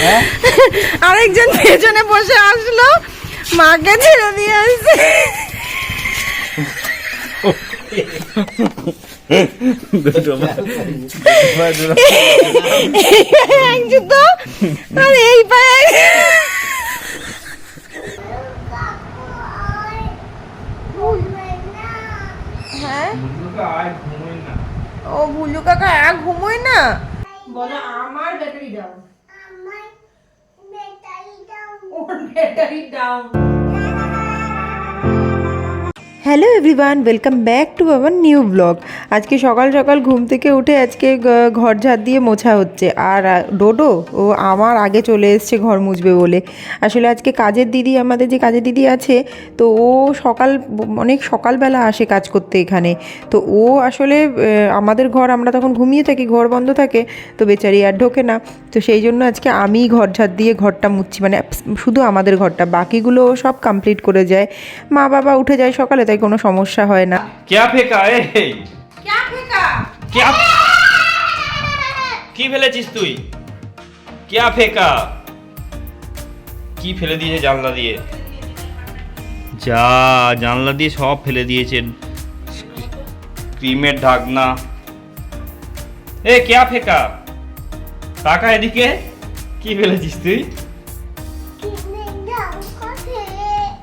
হ্যাঁ? আরেকজন পেছনে বসে আসলো, মাকে ছেড়ে দিয়ে আসছে। এই পায়ে। হ্যাঁ? ও ভুলু কাকা, আর ঘুমোয় না? বলো আমার battery down or battery down hello everyone welcome back to our new vlog আজকে সকাল সকাল ঘুম থেকে উঠে আজকে ঘর ঝাড় দিয়ে মোছা হচ্ছে। আর ডোডো, ও আমার আগে চলে এসছে ঘর মুছবে বলে। আসলে আজকে কাজের দিদি, আমাদের যে কাজের দিদি আছে, তো ও সকাল, অনেক সকালবেলা আসে কাজ করতে এখানে। তো ও আসলে আমাদের ঘর, আমরা তখন ঘুমিয়ে থাকি, ঘর বন্ধ থাকে, তো বেচারি আর ঢোকে না। তো সেই জন্য আজকে আমি ঘর ঝাড় দিয়ে ঘরটা মুছছি। মানে শুধু আমাদের ঘরটা, বাকিগুলো সব কমপ্লিট করে যায়। মা বাবা উঠে যায় সকালে, তাই কোনো সমস্যা হয় না। ক্যা ফেকা এ ক্যা ফেকা? ক্যা কি ফেলেছিস তুই? ক্যা ফেকা? কি ফেলে দিয়েছে জানলা দিয়ে? যা জানলা দিয়ে সব ফেলে দিয়েছেন ক্রিমের ঢাকনা। এ ক্যা ফেকা? টাকা এদিকে। কি ফেলেছিস তুই?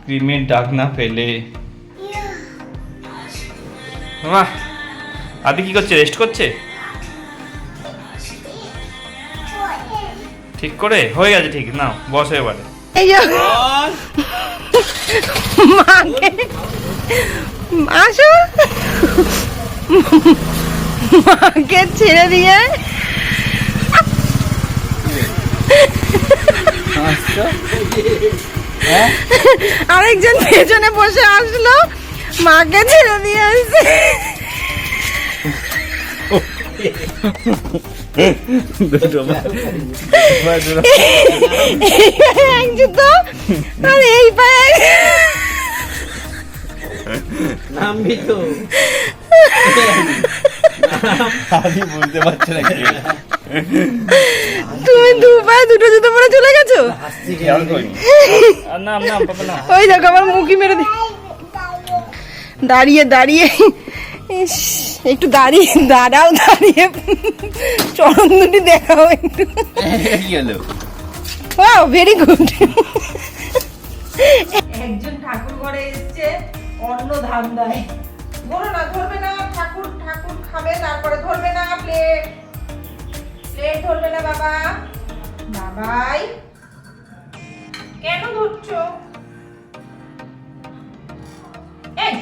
ক্রিমের ঢাকনা ফেলে। বাহ আদি কি করছে? রেস্ট করছে? ঠিক করে? হয়ে গেছে ঠিক না বসো এবারে। আসো মাকে ছেড়ে দিয়ে। আরেকজন পেছনে বসে আসলো। মাকে ছেড়ে দিয়ে আসছে দুটো পা- দুটো পা দুটো এই পায়ে এক জুতো আর এই পায়ে নামবি তো। আমি বুঝতে পারছি না তুমি দু পায়ে দুটো জুতো পরে চলে গেছো? খেয়াল করিনি। আর নাম নাম পাপা না। ওই দেখো আমার মুখি মেরে দি দাঁড়িয়ে দাঁড়িয়ে। ইস, একটু দাঁড়িয়ে দাঁড়াও দাঁড়িয়ে। চরণ দুটি দেখাও একটু। ওয়াও ভেরি গুড একজন ঠাকুর ঘরে এসেছে অন্ন ধান্দায় ধরো না ধরবে না ঠাকুর ঠাকুর খাবে তারপরে ধরবে না প্লেট প্লেট ধরবে না বাবা। বাবাই। কেন ধরছো? এই।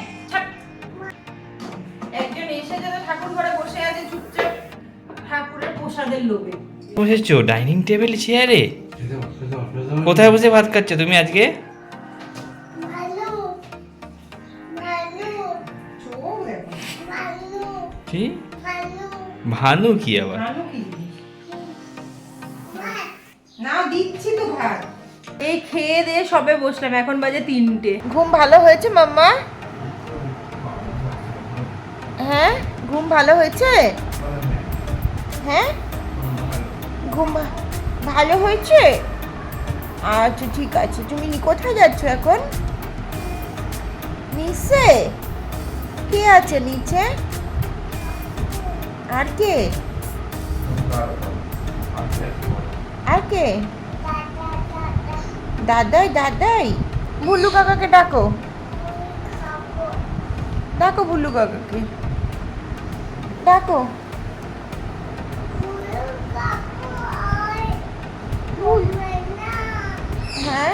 একজন এসে যাতে ঠাকুর ঘরে বসে আছে চুপচাপ ঠাকুরের প্রসাদের লোভে। বসেছো? ডাইনিং টেবিল চেয়ারে? কোথায় বসে ভাত খাচ্ছ তুমি আজকে? কি? ভানু কি আবার? ভালো কি জিনিস? না দিচ্ছি তো ভাত। এই খেয়ে দিয়ে সবে বসলাম এখন বাজে তিনটে। ঘুম ভালো হয়েছে মাম্মা? হ্যাঁ? ঘুম ভালো হয়েছে? হ্যাঁ? ঘুম ভালো হয়েছে? আচ্ছা ঠিক আছে। তুমি কোথায় যাচ্ছ এখন? নিচে? কে আছে নিচে? আর কে? আর কে? দাদাই দাদাই। ভুলু কাকাকে ডাকো। ডাকো ভুলু কাকাকে। ডাকো হ্যাঁ?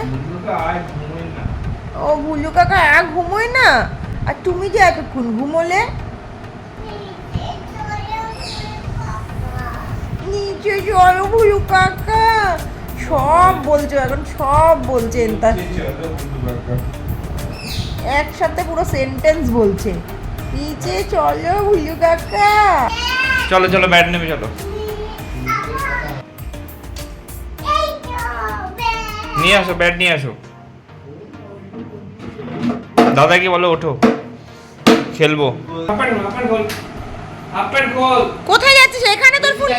ও ভুলু কাকা আর ঘুমোয় না? আর তুমি যে এতক্ষণ ঘুমোলে? নিচে চলো ভুলু কাকা। সব বলছো এখন সব বলছেন তা একসাথে পুরো সেন্টেন্স বলছে। নিচে চলো ভুলু কাকা। চলো চলো ব্যাট নেবে চলো। নিয়ে আসো ব্যাট নিয়ে আসো। দাদাকে বলো ওঠো। খেলব। কোথায় যাচ্ছিস? এখানে তোর ফুল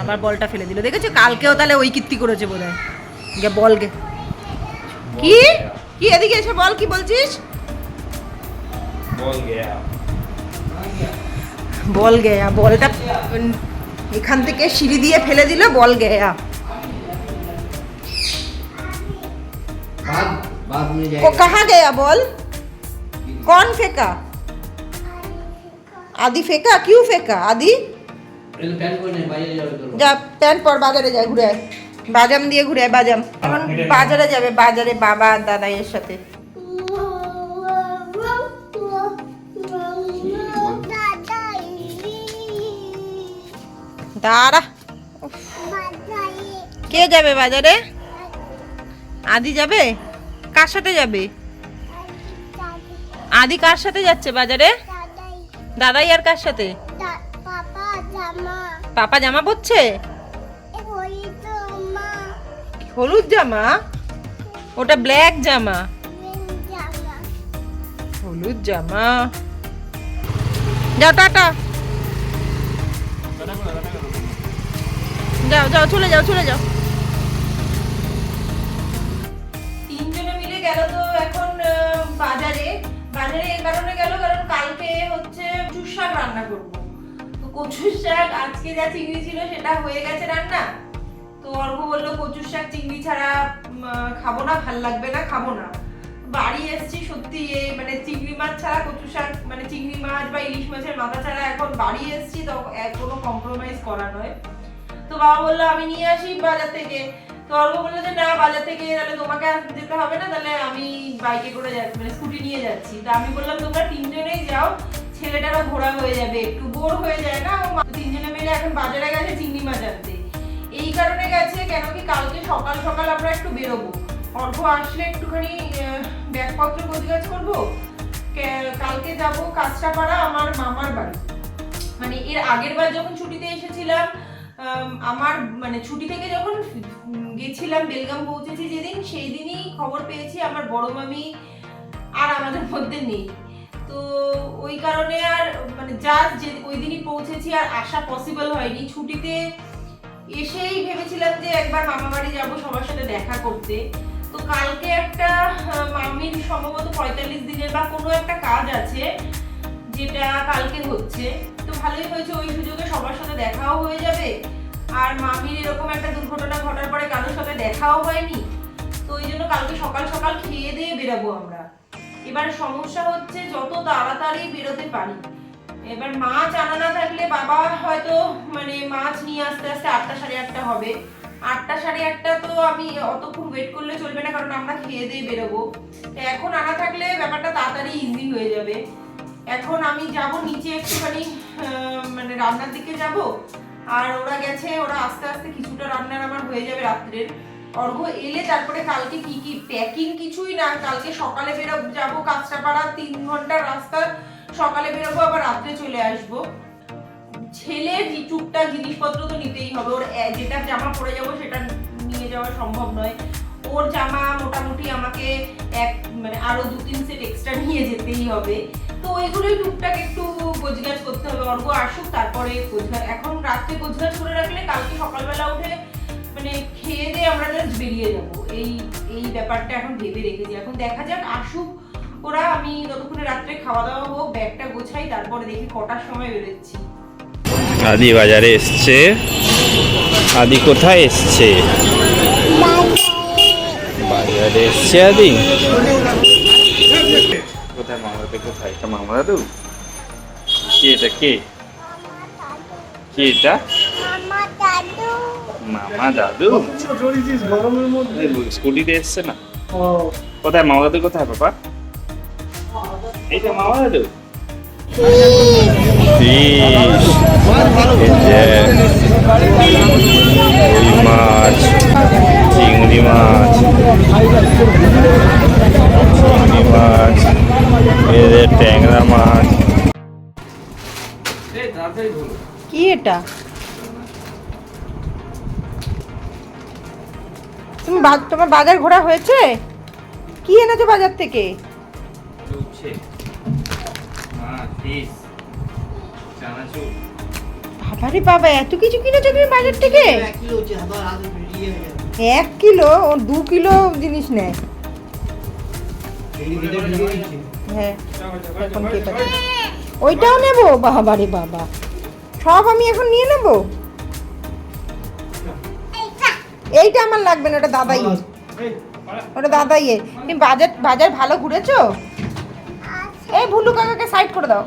আবার বলটা ফেলে দিল। দেখেছ? কালকেও তাহলে ওই কীর্তি করেছে বোধ হয় গে বল গে। কি? কি? এদিকে এসে বল কি বলছিস? বল গেয়া বল গেয়া বলটা উম, এখান থেকে সিঁড়ি দিয়ে ফেলে দিল বল গেয়া बाद बाद में ও जाएगा কাহা গেয়া বল कौन फेंका আদি ফেকা কিউ ফেকা আদি पहले पैन को नहीं बाहर जाओ तो যা প্যান্ট পর বাজারে যায় ঘুরে আয় বাজাম দিয়ে ঘুরে আয় বাজাম এখন বাজারে যাবে বাজারে বাবা আর দাদাইয়ের সাথে দাঁড়া। কে যাবে বাজারে? আদি যাবে? কার সাথে যাবে? আদি কার সাথে যাচ্ছে বাজারে? দাদাই আর কার সাথে? পাপা জামা পরছে? হলুদ জামা? ওটা ব্ল্যাক জামা। হলুদ জামা। যাও টাটা। যাও যাও, চলে যাও চলে যাও। তিনজনে মিলে গেল তো এখন বাজারে। বাজারে এই কারণে গেল কারণ কালকে হচ্ছে কচুর শাক রান্না করব। তো কচুর শাক, আজকে যা চিংড়ি ছিল সেটা হয়ে গেছে রান্না। তো অর্ঘ বলল, কচুর শাক চিংড়ি ছাড়া খাব না, ভালো লাগবে না, খাব না। বাড়ি এসেছি সত্যি মানে চিংড়ি মাছ ছাড়া কচু শাক মানে চিংড়ি মাছ বা ইলিশ মাছের মাথা ছাড়া এখন বাড়ি এসেছি, তো কোনো কম্প্রোমাইজ করা নয়। তো বাবা বলল, আমি নিয়ে আসি বাজার থেকে। তো অল্প বলল যে, না, বাজার থেকে তাহলে তোমাকে আর যেতে হবে না, তাহলে আমি বাইকে করে যাচ্ছি মানে স্কুটি নিয়ে যাচ্ছি। তো আমি বললাম, তোমরা তিনজনেই যাও ছেলেটারও ঘোরা হয়ে যাবে, একটু বোর হয়ে যায় না? তিনজনে মিলে এখন বাজারে গেছে চিংড়ি মাছ এই কারণে গেছে কেন কি, কালকে সকাল সকাল আমরা একটু বেরোবো। অর্ঘ আসলে একটুখানি ব্যাগপত্র গোছগাছ করব। কালকে যাব কাঁচরাপাড়া আমার মামার বাড়ি। মানে এর আগের বার যখন ছুটিতে এসেছিলাম আমার মানে ছুটি থেকে যখন গেছিলাম, বেলগাম পৌঁছেছি যেদিন, সেই দিনই খবর পেয়েছি আমার বড় মামি আর আমাদের মধ্যে নেই। তো ওই কারণে আর মানে যা যে ওই দিনই পৌঁছেছি আর আসা পসিবল হয়নি। ছুটিতে এসেই ভেবেছিলাম যে একবার মামা বাড়ি যাব, সবার সাথে দেখা করতে। তো কালকে একটা মামির সম্ভবত পঁয়তাল্লিশ দিনের বা কোনো একটা কাজ আছে, যেটা কালকে হচ্ছে। ভালোই হয়েছে, ওই সুযোগে সবার সাথে দেখাও হয়ে যাবে। আর মামির এরকম একটা দুর্ঘটনা ঘটার পরে কারোর সাথে দেখাও হয়নি। তো ওই জন্য কালকে সকাল সকাল খেয়ে দিয়ে বেরাবো আমরা। এবার সমস্যা হচ্ছে যত তাড়াতাড়ি বেরোতে পারি। এবার মাছ আনা না থাকলে বাবা হয়তো মানে মাছ নিয়ে আসতে আসতে আটটা সাড়ে আটটা হবে। আটটা সাড়ে আটটা তো আমি অতক্ষণ ওয়েট করলে চলবে না, কারণ আমরা খেয়ে দিয়ে বেরোবো। এখন আনা থাকলে ব্যাপারটা তাড়াতাড়ি ইজি হয়ে যাবে। এখন আমি যাব নিচে একটুখানি রান্নার দিকে যাব। আর ওরা গেছে, ওরা আস্তে আস্তে কিছুটা রান্নার আমার হয়ে যাবে রাত্রের। অর্ঘ এলে তারপরে কালকে কি কি? প্যাকিং কিছুই না। কালকে সকালে বেরো যাব কাঁচরাপাড়া, তিন ঘণ্টার রাস্তা। সকালে বেরোবো, আবার রাত্রে চলে আসব। ছেলের যে টুকটাক জিনিসপত্র তো নিতেই হবে। ওর যেটা জামা পরে যাব সেটা নিয়ে যাওয়া সম্ভব নয়। ওর জামা মোটামুটি আমাকে এক মানে আরও দু তিন সেট এক্সট্রা নিয়ে যেতেই হবে। তো ওইগুলোই টুকটাক একটু গোছগাছ করতে হবে। অর্ঘ আসুক, তারপরে গোছগাছ এখন রাত্রে গোছগাছ করে রাখলে কালকে সকালবেলা উঠে মানে খেয়ে দিয়ে আমরা জাস্ট বেরিয়ে যাব। এই এই ব্যাপারটা এখন ভেবে রেখেছি। এখন দেখা যাক, আসুক ওরা, আমি ততক্ষণে রাত্রে খাওয়া দাওয়া হোক, ব্যাগটা গোছাই, তারপরে দেখি কটার সময় বেরোচ্ছি। আদি বাজারে এসছে। আদি কোথায় এসছে? বাজারে এসছে আদি? কোথায় কোথায়? এটা মামা দাদু? কে এটা কে? কে এটা? মামা দাদু। স্কুটিতে এসছে না? কোথায়? মামা দাদু কোথায় বাবা? এইটা মামা দাদু ফিশ রুই মাছ চিংড়ি মাছ চিংড়ি মাছ এদের ট্যাংরা মাছ। কি এটা? তুমি বা- তোমার বাজার ঘোরা হয়েছে? কি এনেছো বাজার থেকে? আরে বাবা এত কিছু কিনেছো তুমি বাজার থেকে? এক কিলো হচ্ছে আবার আগে যাবে এক কিলো ও দু কিলো জিনিস নেয়। হ্যাঁ এখন কে পাচ্ছে? ওইটাও নেব? বাবা রে বাবা। সব আমি এখন নিয়ে নেব? এইটা আমার লাগবে না ওটা দাদাই। ওটা দাদাই। তুমি বাজার বাজার ভালো ঘুরেছো? এই ভুলু কাকাকে সাইড করে দাও।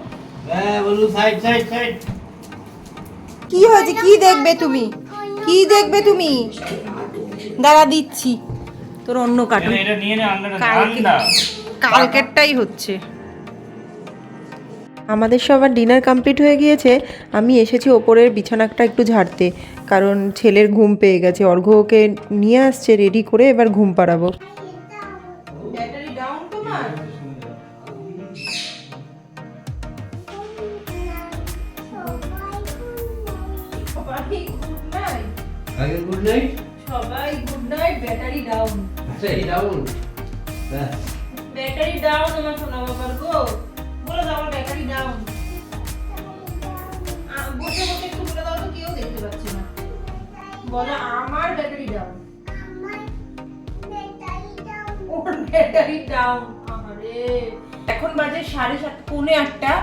হ্যাঁ বলু সাইড সাইড সাইড কি হয়েছে? কি দেখবে তুমি? কি দেখবে তুমি? দাঁড়া দিচ্ছি। তোর অন্য কার্টুন এটা নিয়ে নে আন্ডাটা কালকে কালকেরটাই হচ্ছে। আমাদের সবার ডিনার কমপ্লিট হয়ে গিয়েছে আমি এসেছি ওপরের বিছানাটা একটু ঝাড়তে কারণ ছেলের ঘুম পেয়ে গেছে। অর্ঘ্য ওকে নিয়ে আসছে রেডি করে এবার ঘুম পাড়াবো। ব্যাটারি ডাউন তোমার? সবাই গুড নাইট আগে গুড নাইট সবাই গুড নাইট ব্যাটারি ডাউন আচ্ছা এই ডাউন হ্যাঁ ব্যাটারি ডাউন আমার বাবার গো বলে দাও আমার ব্যাটারি ডাউন বসে বসে একটু বলে দাও তো, কেউ দেখতে পাচ্ছে না। বলে, আমার ব্যাটারি ডাউন এখন বাজে সাড়ে সাত, পৌনে আটটা।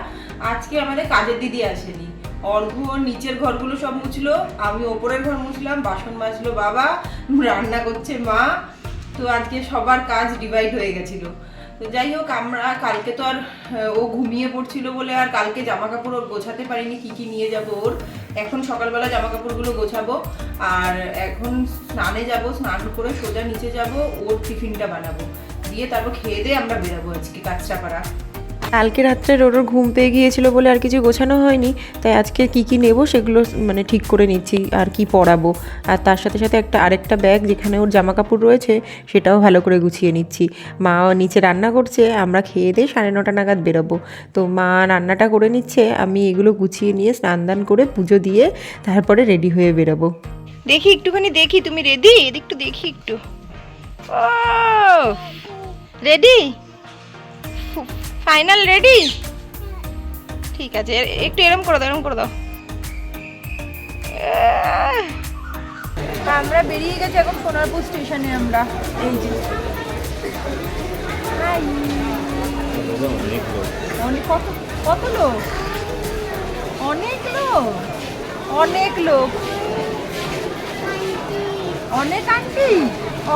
আজকে আমাদের কাজের দিদি আসেনি। অর্ঘ, নিচের ঘরগুলো সব মুছলো। আমি ওপরের ঘর মুছলাম, বাসন মাজলো বাবা, রান্না করছে মা। তো আজকে সবার কাজ ডিভাইড হয়ে গেছিল। তো যাই হোক, আমরা কালকে তো আর ও ঘুমিয়ে পড়ছিল বলে আর কালকে জামা কাপড় ওর গোছাতে পারিনি, কি কি নিয়ে যাব ওর। এখন সকালবেলা জামা কাপড়গুলো গোছাবো, আর এখন স্নানে যাব, স্নান করে সোজা নিচে যাব, ওর টিফিনটা বানাবো। দিয়ে তারপর খেয়ে দিয়ে আমরা বেরাবো আজকে কাঁচরাপাড়া। কালকে রাত্রে রোডোর ঘুম পেয়ে গিয়েছিল বলে আর কিছু গোছানো হয়নি, তাই আজকে কি কি নেব সেগুলো মানে ঠিক করে নিচ্ছি আর কি পরাবো। আর তার সাথে সাথে একটা আরেকটা ব্যাগ যেখানে ওর জামা কাপড় রয়েছে, সেটাও ভালো করে গুছিয়ে নিচ্ছি। মা নিচে রান্না করছে, আমরা খেয়ে দিয়ে সাড়ে নটা নাগাদ বেরোবো। তো মা রান্নাটা করে নিচ্ছে, আমি এগুলো গুছিয়ে নিয়ে স্নান দান করে পুজো দিয়ে তারপরে রেডি হয়ে বেরোবো। দেখি একটুখানি দেখি, তুমি রেডি? একটু দেখি একটু। ও রেডি? Final ready? ঠিক আছে একটু এরম করে দাও, এরম করে দাও! আমরা বেরিয়ে গেছি এখন সোনারপুর স্টেশনে আমরা। এই যে। অনেক কত কত লোক? অনেক লোক। অনেক লোক। অনেক আন্টি।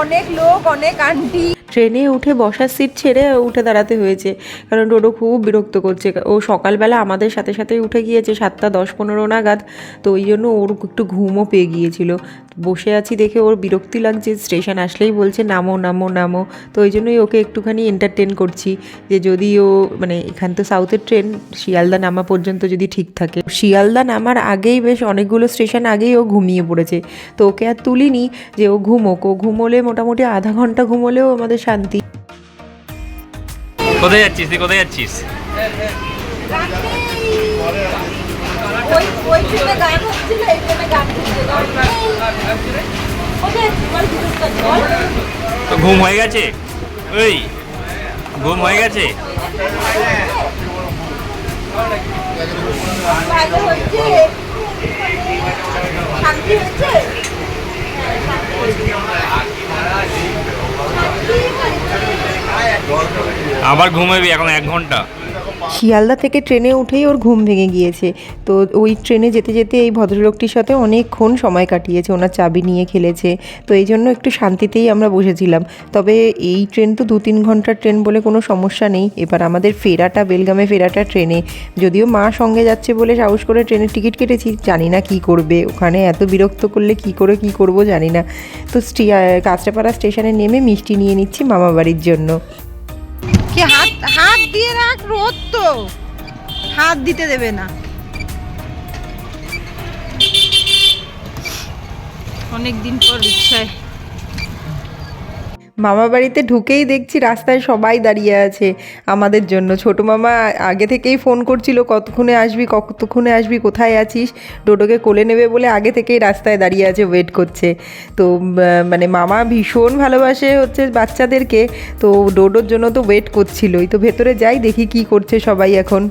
অনেক লোক, অনেক আন্টি। ট্রেনে উঠে বসার সিট ছেড়ে উঠে দাঁড়াতে হয়েছে। কারণ টোটো খুব বিরক্ত করছে। ও সকালবেলা আমাদের সাথে সাথে উঠে গিয়েছে সাতটা দশ পনেরো নাগাদ। তো ওই জন্য ওর একটু ঘুমও পেয়ে গিয়েছিল। বসে আছি দেখে ওর বিরক্তি লাগছে। স্টেশন আসলেই বলছে নামো নামো নামো। তো ওই জন্যই ওকে একটুখানি এন্টারটেন করছি যে যদি ও মানে এখান তো সাউথের ট্রেন শিয়ালদা নামা পর্যন্ত যদি ঠিক থাকে। শিয়ালদা নামার আগেই বেশ অনেকগুলো স্টেশন আগেই ও ঘুমিয়ে পড়েছে। তো ওকে আর তুলিনি যে ও ঘুমোক। ও ঘুমোলে মোটামুটি আধা ঘণ্টা ঘুমোলেও আমাদের শান্তি। কোথায় যাচ্ছিস তুই? কোথায় যাচ্ছিস ওই ওই ট্রেনে গান হচ্ছিল এই ট্রেনে গান হচ্ছে তো ঘুম হয়ে গেছে? ওই ঘুম হয়ে গেছে? শান্তি আবার ঘুমাবি এখন এক ঘণ্টা। শিয়ালদা থেকে ট্রেনে উঠেই ওর ঘুম ভেঙে গিয়েছে। তো ওই ট্রেনে যেতে যেতে এই ভদ্রলোকটির সাথে অনেকক্ষণ সময় কাটিয়েছে, ওনার চাবি নিয়ে খেলেছে। তো এই জন্য একটু শান্তিতেই আমরা বসেছিলাম। তবে এই ট্রেন তো দু তিন ঘণ্টার ট্রেন বলে কোনো সমস্যা নেই। এবার আমাদের ফেরাটা, বেলগামে ফেরাটা ট্রেনে। যদিও মা সঙ্গে যাচ্ছে বলে সাহস করে ট্রেনের টিকিট কেটেছি, জানি না কি করবে। ওখানে এত বিরক্ত করলে কি করে, কি করব জানি না। তো কাঁচরাপাড়া স্টেশনে নেমে মিষ্টি নিয়ে নিচ্ছি মামা বাড়ির জন্য। কি হাত হাত দিয়ে রাখ, রোদ তো। হাত দিতে দেবে না। অনেক দিন পর রিক্সায় মামা বাড়িতে ঢুকেই দেখছি রাস্তায় সবাই দাঁড়িয়ে আছে আমাদের জন্য। ছোট মামা আগে থেকেই ফোন করছিল, কতক্ষণে আসবি কতক্ষণে আসবি, কোথায় আছিস? ডোডোকে কোলে নেবে বলে আগে থেকেই রাস্তায় দাঁড়িয়ে আছে, ওয়েট করছে। তো মানে মামা ভীষণ ভালোবাসে হচ্ছে বাচ্চাদেরকে, তো ডোডোর জন্য তো ওয়েট করছিলই। তো ভেতরে যাই, দেখি কি করছে সবাই এখন।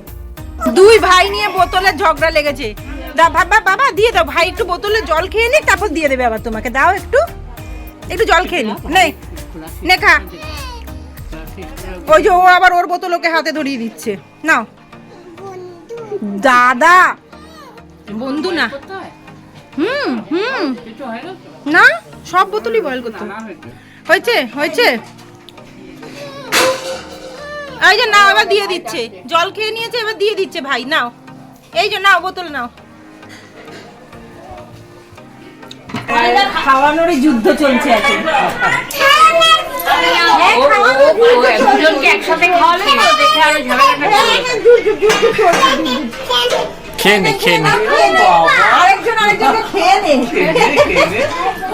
দুই ভাই নিয়ে বোতলের ঝগড়া লেগেছে। দা বাবা বাবা দিয়ে দাও, ভাই একটু বোতলে জল খেয়ে নিক, তারপর দিয়ে দেবে আবার তোমাকে। দাও একটু। একটু জল খেয়ে নি নে নে খা ওই যে ও আবার ওর বোতল ওকে হাতে ধরিয়ে দিচ্ছে। নাও। দাদা। বন্ধু না। হুম হুম। না সব বোতলই বয়েল করতে হয়েছে হয়েছে। এই যে নাও এবার দিয়ে দিচ্ছে। জল খেয়ে নিয়েছে এবার দিয়ে দিচ্ছে ভাই নাও। এই যে নাও বোতল নাও। খাওয়ানোরই যুদ্ধ চলছে এখন। খেয়ে নে খেয়ে নে। আরেকজন আরেকজনকে খেয়ে নে।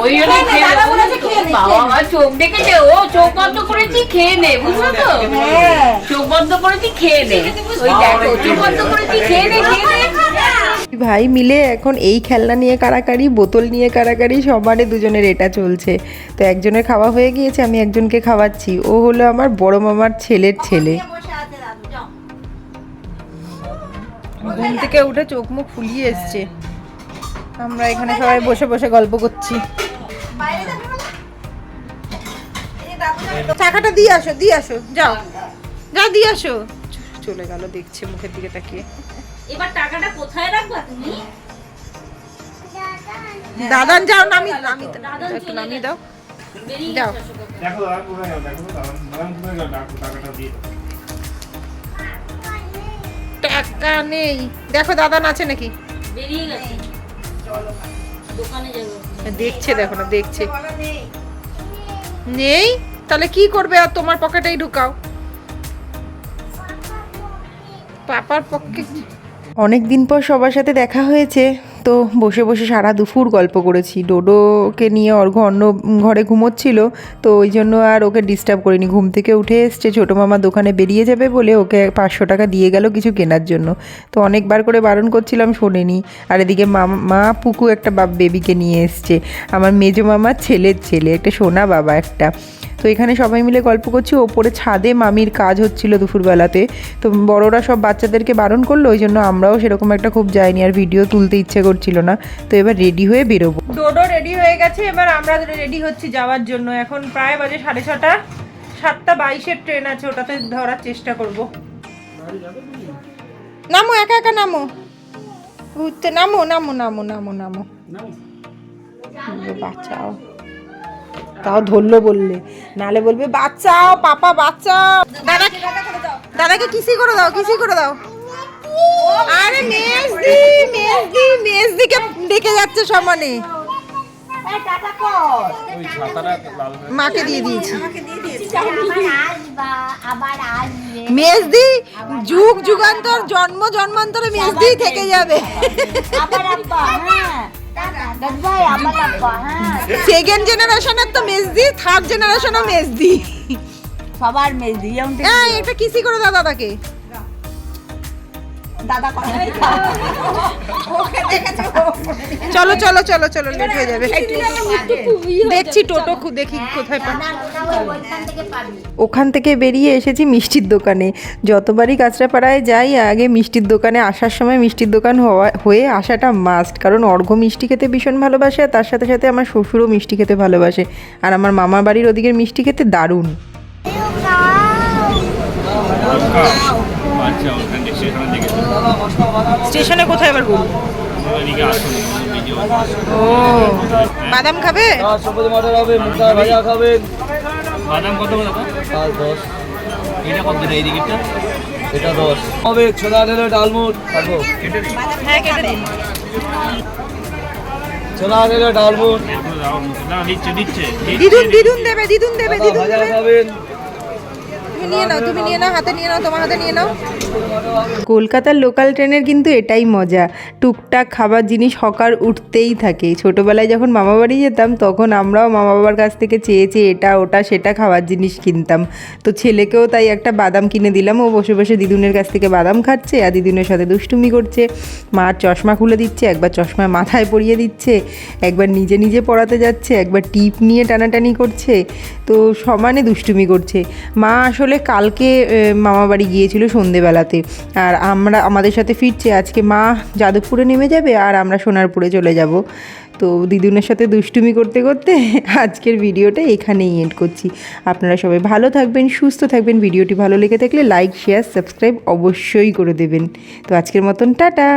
ওই জন্য খেয়ে দাদা বলেছে খেয়ে নে, বাবা চোখ দেখেছে ও চোখ বন্ধ করেছি খেয়ে নে বুঝলো তো? হ্যাঁ। চোখ বন্ধ করেছি খেয়ে নে। ওই দেখো চোখ বন্ধ করেছি খেয়ে নে খেয়ে নে। ভাই মিলে এখন এই খেলনা নিয়ে কারাকারি, বোতল নিয়ে কারাকারি সবারই দুজনের এটা চলছে। তো একজনের খাওয়া হয়ে গিয়েছে, আমি একজনকে খাওয়াচ্ছি। ও হলো আমার বড় মামার ছেলের ছেলে। ঘুম থেকে উঠে চোখ মুখ ফুলিয়ে এসছে। আমরা এখানে সবাই বসে বসে গল্প করছি। টাকাটা দিয়ে আসো দিয়ে আসো, যাও। যাও দিয়ে আসো। চলে গেল, দেখছে মুখের দিকে তাকিয়ে। এবার টাকাটা কোথায় রাখবা তুমি? দাদান যাও নামি নামি একটু নামিয়ে দাও। যাও। দেখো দাদা কোথায় গেল দেখো তো দাদা দাদা কোথায় গেল টাকাটা দিয়ে দাও। টাকা নেই। দেখো দাদান আছে নাকি? বেরিয়ে গেছে। দোকানে যাব দেখছে দেখো না দেখছে। নেই। তাহলে কি করবে আর তোমার পকেটেই ঢুকাও? পাপার পক্ষে অনেক দিন পর সবার সাথে দেখা হয়েছে, তো বসে বসে সারা দুপুর গল্প করেছি। ডোডোকে নিয়ে অর্ঘ অন্য ঘরে ঘুমোচ্ছিল, তো ওই জন্য আর ওকে ডিস্টার্ব করিনি। ঘুম থেকে উঠে এসছে, ছোটো মামা দোকানে বেরিয়ে যাবে বলে ওকে পাঁচশো টাকা দিয়ে গেল কিছু কেনার জন্য। তো অনেকবার করে বারণ করছিলাম, শোনেনি। আর এদিকে মা পুকু একটা বেবিকে নিয়ে এসছে। আমার মেজো মামার ছেলের ছেলে, একটা সোনা বাবা একটা। তো এখানে সবাই মিলে গল্প করছি। ওপরে ছাদে মামির কাজ হচ্ছিল দুপুরবেলাতে। তো বড়রা সব বাচ্চাদেরকে বারণ করল ওই জন্য আমরাও সেরকম একটা খুব যাইনি আর ভিডিও তুলতে ইচ্ছে করছিল না। তো এবার রেডি হয়ে বেরোবো। ডোডো রেডি হয়ে গেছে এবার আমরা রেডি হচ্ছি যাওয়ার জন্য। এখন প্রায় বাজে সাড়ে ছটা সাতটা বাইশের ট্রেন আছে ওটাতে ধরার চেষ্টা করব। নামো একা একা নামো। ঘুরতে নামো নামো নামো নামো। নামো। বাঁচাও। তাও ধরলো বললে। নালে বলবে বাচ্চাও পাপা বাচ্চাও। দাদা দাদাকে কিসি করে দাও কিসি করে দাও? আরে মেজদি মেজদি মেজদিকে ডেকে যাচ্ছে সমানে। ওই ছাতাটা লাল মাকে দিয়ে দিয়েছি। মেজদি যুগ যুগান্তর জন্ম জন্মান্তরে মেজদি থেকে যাবে। আবার আব্বা হ্যাঁ। হ্যাঁ সেকেন্ড জেনারেশনের তো মেজদি থার্ড জেনারেশনও মেজদি। সবার মেজদি এটা এই কিসি করে দাদা দাদাকে দাদা চলো চলো চলো চলো লেট হয়ে যাবে। দেখছি টোটো দেখি কোথায় ওইখান থেকে পাবি। ওখান থেকে বেরিয়ে এসেছি মিষ্টির দোকানে। যতবারই কাঁচরাপাড়ায় যাই আগে মিষ্টির দোকানে আসার সময় মিষ্টির দোকান হওয়া হয়ে আসাটা মাস্ট কারণ অর্ঘ মিষ্টি খেতে ভীষণ ভালোবাসে আর তার সাথে সাথে আমার শ্বশুরও মিষ্টি খেতে ভালোবাসে। আর আমার মামার বাড়ির ওদিকের মিষ্টি খেতে দারুণ। আচ্ছা ওখান স্টেশনে কোথায় আবার ঘুরবো? ও বাদাম খাবে সবুজ মটর হবে মুখা ভাজা খাবেন বাদাম কত করে দাদা? পাঁচ দশ। এটা কত এই এটা দশ। হবে ছোলা ডালমুট খাব। হ্যাঁ ছোলা ডালমুট দিদুন দিদুন দেবে দিদুন দেবে দাদা দিদুন ভাজা দেবে। খাবেন। কলকাতার লোকাল ট্রেনের কিন্তু এটাই মজা। টুকটাক খাবার জিনিস হকার উঠতেই থাকে। ছোটোবেলায় যখন মামা বাড়ি যেতাম, তখন আমরাও মামা বাবার কাছ থেকে চেয়ে চেয়ে এটা, ওটা, সেটা খাবার জিনিস কিনতাম। তো ছেলেকেও তাই একটা বাদাম কিনে দিলাম। ও বসে বসে দিদুনের কাছ থেকে বাদাম খাচ্ছে আর দিদুনের সাথে দুষ্টুমি করছে। মার চশমা খুলে দিচ্ছে, একবার চশমা মাথায় পরিয়ে দিচ্ছে, একবার নিজে নিজে পড়াতে যাচ্ছে, একবার টিপ নিয়ে টানাটানি করছে। তো সমানে দুষ্টুমি করছে। মা আসলে আসলে কালকে মামা বাড়ি গিয়েছিল সন্ধেবেলাতে। আর আমরা, আমাদের সাথে ফিরছে আজকে মা যাদবপুরে নেমে যাবে আর আমরা সোনারপুরে চলে যাব। তো দিদুনের সাথে দুষ্টুমি করতে করতে আজকের ভিডিওটা এখানেই এন্ড করছি। আপনারা সবাই ভালো থাকবেন, সুস্থ থাকবেন। ভিডিওটি ভালো লেগে থাকলে লাইক শেয়ার সাবস্ক্রাইব অবশ্যই করে দেবেন। তো আজকের মতন, টাটা!